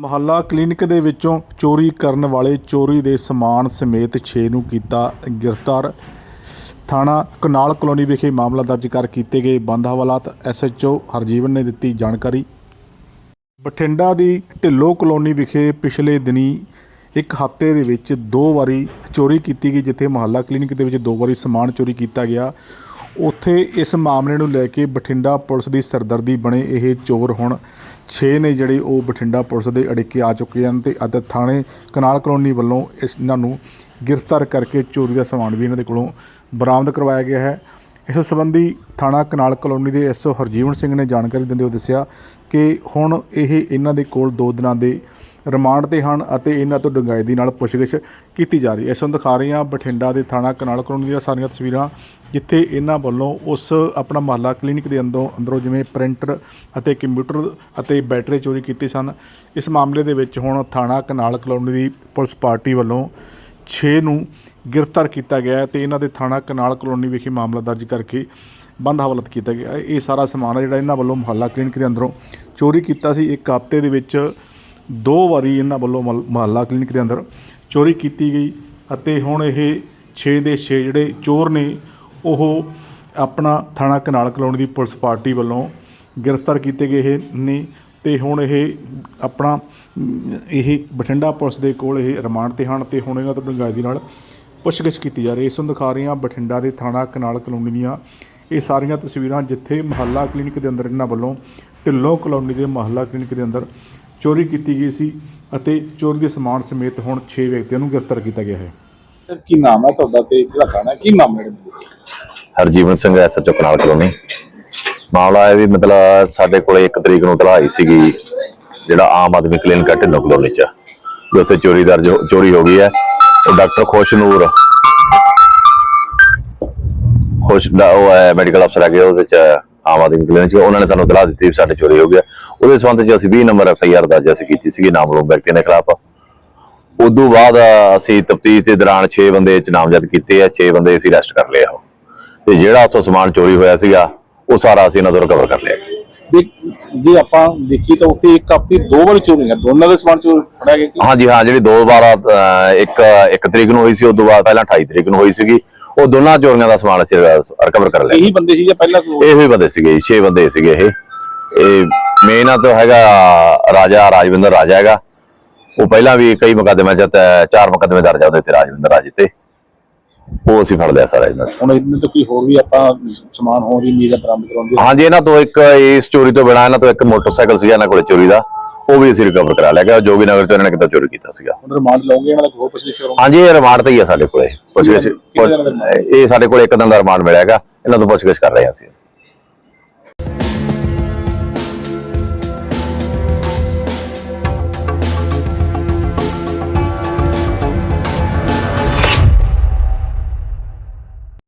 ਮੁਹੱਲਾ clinic ਦੇ ਵਿੱਚੋਂ ਚੋਰੀ ਕਰਨ ਵਾਲੇ ਚੋਰੀ ਦੇ ਸਮਾਨ ਸਮੇਤ 6 ਨੂੰ ਕੀਤਾ ਗ੍ਰਿਫਤਾਰ। ਥਾਣਾ ਕਨਾਲ ਕਲੋਨੀ ਵਿਖੇ ਮਾਮਲਾ ਦਰਜ ਕਰ ਕੀਤੇ ਗਏ ਬੰਦ ਹਵਾਲਾਤ। ਐਸਐਚਓ ਹਰਜੀਵਨ ਨੇ ਦਿੱਤੀ ਜਾਣਕਾਰੀ। ਬਠਿੰਡਾ ਦੀ ਢਿੱਲੋ ਕਲੋਨੀ ਵਿਖੇ ਪਿਛਲੇ ਦਿਨੀ ਇੱਕ ਹਫ਼ਤੇ ਦੇ ਵਿੱਚ ਦੋ ਵਾਰੀ ਚੋਰੀ ਕੀਤੀ ਗਈ, ਜਿੱਥੇ ਮੁਹੱਲਾ ਕਲੀਨਿਕ ਦੇ ਵਿੱਚ ਦੋ ਵਾਰੀ ਸਮਾਨ ਚੋਰੀ ਕੀਤਾ ਗਿਆ। ਉੱਥੇ ਇਸ ਮਾਮਲੇ ਨੂੰ ਲੈ ਕੇ ਬਠਿੰਡਾ ਪੁਲਿਸ ਦੀ ਸਰਦਰਦੀ ਬਣੇ ਇਹ ਚੋਰ ਹੁਣ 6 ਨੇ ਜਿਹੜੇ ਉਹ ਬਠਿੰਡਾ ਪੁਲਿਸ ਦੇ ਅੜਿੱਕੇ ਆ ਚੁੱਕੇ ਹਨ ਤੇ ਅਤੇ ਥਾਣੇ ਕਨਾਲ ਕਲੋਨੀ ਵੱਲੋਂ ਇਸ ਇਹਨਾਂ ਨੂੰ ਗ੍ਰਿਫਤਾਰ ਕਰਕੇ ਚੋਰੀ ਦਾ ਸਮਾਨ ਵੀ ਇਹਨਾਂ ਦੇ ਕੋਲੋਂ ਬਰਾਮਦ ਕਰਵਾਇਆ ਗਿਆ ਹੈ। ਇਸ ਸੰਬੰਧੀ ਥਾਣਾ ਕਨਾਲ ਕਲੋਨੀ ਦੇ ਐਸਓ ਹਰਜੀਵਨ ਸਿੰਘ ਨੇ ਜਾਣਕਾਰੀ ਦਿੰਦੇ ਹੋਏ ਦੱਸਿਆ ਕਿ ਹੁਣ ਇਹ ਇਹਨਾਂ ਦੇ ਕੋਲ 2 ਦਿਨਾਂ ਦੇ ਰਿਮਾਂਡ ਤੇ ਹਨ ਅਤੇ ਇਹਨਾਂ ਤੋਂ ਡੂੰਘਾਈ ਦੀ ਨਾਲ ਪੁੱਛਗਿੱਛ ਕੀਤੀ ਜਾ ਰਹੀ ਹੈ। ਇਸ ਨੂੰ ਦਿਖਾ ਰਹੇ ਹਾਂ ਬਠਿੰਡਾ ਦੇ ਥਾਣਾ ਕਨਾਲ ਕਲੋਨੀ ਦੀਆਂ ਸਾਰੀਆਂ ਤਸਵੀਰਾਂ, ਜਿੱਥੇ ਇਹਨਾਂ ਵੱਲੋਂ ਉਸ ਆਪਣਾ ਮਹੱਲਾ ਕਲੀਨਿਕ ਦੇ ਅੰਦਰੋਂ ਅੰਦਰੋਂ ਜਿਵੇਂ ਪ੍ਰਿੰਟਰ ਅਤੇ ਕੰਪਿਊਟਰ ਅਤੇ ਬੈਟਰੀ ਚੋਰੀ ਕੀਤੀ ਸਨ। ਇਸ ਮਾਮਲੇ ਦੇ ਵਿੱਚ ਹੁਣ ਥਾਣਾ ਕਨਾਲ ਕਲੋਨੀ ਦੀ ਪੁਲਿਸ ਪਾਰਟੀ ਵੱਲੋਂ 6 ਨੂੰ ਗ੍ਰਿਫਤਾਰ ਕੀਤਾ ਗਿਆ ਹੈ ਤੇ ਇਹਨਾਂ ਦੇ ਥਾਣਾ ਕਨਾਲ ਕਲੋਨੀ ਵਿਖੇ ਮਾਮਲਾ ਦਰਜ ਕਰਕੇ ਬੰਦ ਹਵਾਲਤ ਕੀਤਾ ਗਿਆ ਇਹ ਸਾਰਾ ਸਮਾਨ ਜਿਹੜਾ ਇਹਨਾਂ ਵੱਲੋਂ ਮੁਹੱਲਾ ਕਲੀਨਿਕ ਦੇ ਅੰਦਰੋਂ ਚੋਰੀ ਕੀਤਾ ਸੀ। ਇੱਕ ਹਫ਼ਤੇ ਦੇ ਵਿੱਚ ਦੋ ਵਾਰੀ ਇਹਨਾਂ ਵੱਲੋਂ ਮਹੱਲ- ਮੁਹੱਲਾ ਕਲੀਨਿਕ ਦੇ ਅੰਦਰ ਚੋਰੀ ਕੀਤੀ ਗਈ ਅਤੇ ਹੁਣ ਇਹ 6 ਦੇ 6 ਜਿਹੜੇ ਚੋਰ ਨੇ, ਉਹ ਆਪਣਾ ਥਾਣਾ ਕਨਾਲ ਕਲੋਨੀ ਦੀ ਪੁਲਿਸ ਪਾਰਟੀ ਵੱਲੋਂ ਗ੍ਰਿਫਤਾਰ ਕੀਤੇ ਗਏ ਨੇ ਤੇ ਹੁਣ ਇਹ ਆਪਣਾ ਇਹ ਬਠਿੰਡਾ ਪੁਲਿਸ ਦੇ ਕੋਲ ਇਹ ਰਿਮਾਂਡ ਤੇ ਹਨ ਤੇ ਹੁਣ ਇਹਨਾਂ ਤੋਂ ਡੂੰਘਾਈ ਦੀ ਨਾਲ ਪੁੱਛਗਿੱਛ ਕੀਤੀ ਜਾ ਰਹੀ ਹੈ। ਇਸ ਨੂੰ ਦਿਖਾ ਰਹੀਆਂ ਬਠਿੰਡਾ ਦੇ ਥਾਣਾ ਕਨਾਲ ਕਲੋਨੀ ਦੀਆਂ ਇਹ ਸਾਰੀਆਂ ਤਸਵੀਰਾਂ ਜਿੱਥੇ ਮੁਹੱਲਾ ਕਲੀਨਿਕ ਦੇ ਅੰਦਰ ਇਹਨਾਂ ਵੱਲੋਂ ਢਿੱਲੋਂ ਕਲੋਨੀ ਦੇ ਮੁਹੱਲਾ ਕਲੀਨਿਕ ਦੇ ਅੰਦਰ ਚੋਰੀ ਕੀਤੀ ਗਈ ਸੀ ਅਤੇ ਚੋਰੀ ਦੇ ਸਮਾਨ ਸਮੇਤ ਹੁਣ 6 ਵਿਅਕਤੀਆਂ ਨੂੰ ਗ੍ਰਿਫਤਾਰ ਕੀਤਾ ਗਿਆ ਹੈ। ਸਰ, ਕੀ ਨਾਮ ਹੈ ਤੁਹਾਡਾ ਤੇ ਕਿਹੜਾ ਖਾਣਾ ਕੀ ਮਾਮਲੇ ਨੇ ਹਰਜੀਵਨ ਸਿੰਘ ਐਸਐਚਓ ਕਨਾਲ ਕਲੋਨੀ। ਮਾਮਲਾ ਹੈ ਵੀ ਮਤਲਬ ਸਾਡੇ ਕੋਲੇ ਇੱਕ ਤਰੀਕ ਨੂੰ ਤਲਾਹ ਆਈ ਸੀਗੀ ਜਿਹੜਾ ਆਮ ਆਦਮੀ ਕਲੀਨਿਕ ਹੈ ਢਿੱਲੋਂ ਕਲੋਨੀ ਚ ਵੀ ਉੱਥੇ ਚੋਰੀ ਦਰਜ ਹੋ- ਚੋਰੀ ਹੋ ਗਈ ਹੈ। ਉਹ ਡਾਕਟਰ ਖੁਸ਼ਨੂਰ ਖੁਸ਼ ਦਾ ਉਹ ਹੈ ਮੈਡੀਕਲ ਅਫਸਰ ਹੈਗੇ ਉਹਦੇ ਚ ਆਮ ਆਦਮੀ ਕਲੀਨਿਕ ਚ ਉਹਨਾਂ ਨੇ ਸਾਨੂੰ ਤਲਾਹ ਦਿੱਤੀ ਵੀ ਸਾਡੇ ਚੋਰੀ ਹੋ ਗਿਆ। ਉਹਦੇ ਸੰਬੰਧ ਚ ਅਸੀਂ 20 ਨੰਬਰ ਐਫਆਈਆਰ ਦਰਜ ਅਸੀਂ ਕੀਤੀ ਸੀਗੀ ਨਾਮਲੂਮ ਵਿਅਕਤੀਆਂ ਦੇ ਖਿਲਾਫ। ਉਦੋਂ ਬਾਅਦ ਅਸੀਂ ਤਫਤੀਸ਼ ਦੇ ਦੌਰਾਨ 6 ਬੰਦੇ ਚ ਨਾਮਜ਼ਦ ਕੀਤੇ ਆ 6 ਬੰਦੇ ਅਸੀਂ ਅਰੈਸਟ ਕਰ ਲਏ ਆ। ਉਹ। ਤੇ ਜਿਹੜਾ ਉੱਥੋਂ ਸਮਾਨ ਚੋਰੀ ਹੋਇਆ ਸੀਗਾ ਉਹ ਸਾਰਾ ਅਸੀਂ ਇਹਨਾਂ ਤੋਂ ਰਿਕਵਰ ਕਰ ਲਿਆ। ਜੇ ਆਪਾਂ ਦੇਖੀ ਤਾਂ ਉੱਥੇ ਇੱਕ ਆਪੀ ਦੋ ਵਾਰੀ ਚੋਰੀ ਹੈ ਦੋਨਾਂ ਦੇ ਸਮਾਨ ਚੋਰ ਫੜਿਆ ਗਿਆ ਹਾਂਜੀ ਹਾਂ ਜਿਹੜੀ ਦੋ ਵਾਰ ਇੱਕ ਇੱਕ ਤਰੀਕ ਨੂੰ ਹੋਈ ਸੀ ਉਦੋਂ ਬਾਅਦ ਪਹਿਲਾਂ 28 ਤਰੀਕ ਨੂੰ ਹੋਈ ਸੀਗੀ। ਉਹ ਦੋਨਾਂ ਚੋਰੀਆਂ ਦਾ ਸਮਾਨ ਅਸੀਂ ਰਿਕਵਰ ਕਰ ਲਿਆ ਇਹੀ ਬੰਦੇ ਸੀ ਜਾਂ ਪਹਿਲਾਂ ਕੋਈ ਇਹੋ ਹੀ ਬੰਦੇ ਸੀਗੇ 6 ਬੰਦੇ ਸੀਗੇ ਇਹ। ਇਹ ਮੇਨ ਆ ਤਾਂ ਹੈਗਾ ਰਾਜਾ ਰਾਜਵਿੰਦਰ ਰਾਜਾ ਹੈਗਾ। ਉਹ ਪਹਿਲਾਂ ਵੀ ਕਈ ਮੁਕੱਦਮਿਆਂ ਚ ਤੇ ਚਾਰ ਮੁਕੱਦਮੇ ਦਰਜ ਆ ਉਹਦੇ ਤੇ ਰਾਜਵਿੰਦਰ ਰਾਜ ਤੇ। ਉਹ ਅਸੀਂ ਫੜ ਲਿਆ ਸਾਰਾ ਇਹਨਾਂ। ਹੁਣ ਇਹਨਾਂ ਤੋਂ ਕੋਈ ਹੋਰ ਵੀ ਆਪਾਂ ਸਮਾਨ ਹੋਣ ਦੀ ਉਮੀਦ ਹੈ ਬਰਾਮਦ ਕਰਾਉਣ ਦੀ? ਹਾਂਜੀ ਇਹਨਾਂ ਤੋਂ ਇੱਕ ਇਸ ਚੋਰੀ ਤੋਂ ਬਿਨਾਂ ਇਹਨਾਂ ਤੋਂ ਇੱਕ ਮੋਟਰਸਾਈਕਲ ਸੀਗਾ ਇਹਨਾਂ ਕੋਲੇ ਚੋਰੀ ਦਾ। ਉਹ ਵੀ ਅਸੀਂ ਰਿਕਵਰ ਕਰਾ ਲਿਆ ਗਿਆ। ਜੋਗੀ ਨਗਰ ਤੋਂ ਇਹਨਾਂ ਨੇ ਕਿਤਾ ਚੋਰੀ ਕੀਤਾ ਸੀਗਾ। ਹੁਣ ਰਿਮਾਂਡ ਲਓਗੇ ਇਹਨਾਂ ਦਾ ਹੋਰ ਪੁੱਛਦੇ ਕਰੋ ਹਾਂਜੀ ਇਹ ਰਿਮਾਂਡ ਤੇ ਹੀ ਆ ਸਾਡੇ ਕੋਲੇ। ਪੁੱਛਗਿੱਛ? ਇਹ ਸਾਡੇ ਕੋਲ ਇੱਕ ਦਿਨ ਦਾ ਰਿਮਾਂਡ ਮਿਲਿਆ ਹੈਗਾ ਇਹਨਾਂ ਤੋਂ ਪੁੱਛਗਿੱਛ ਕਰ ਰਹੇ ਹਾਂ ਅਸੀਂ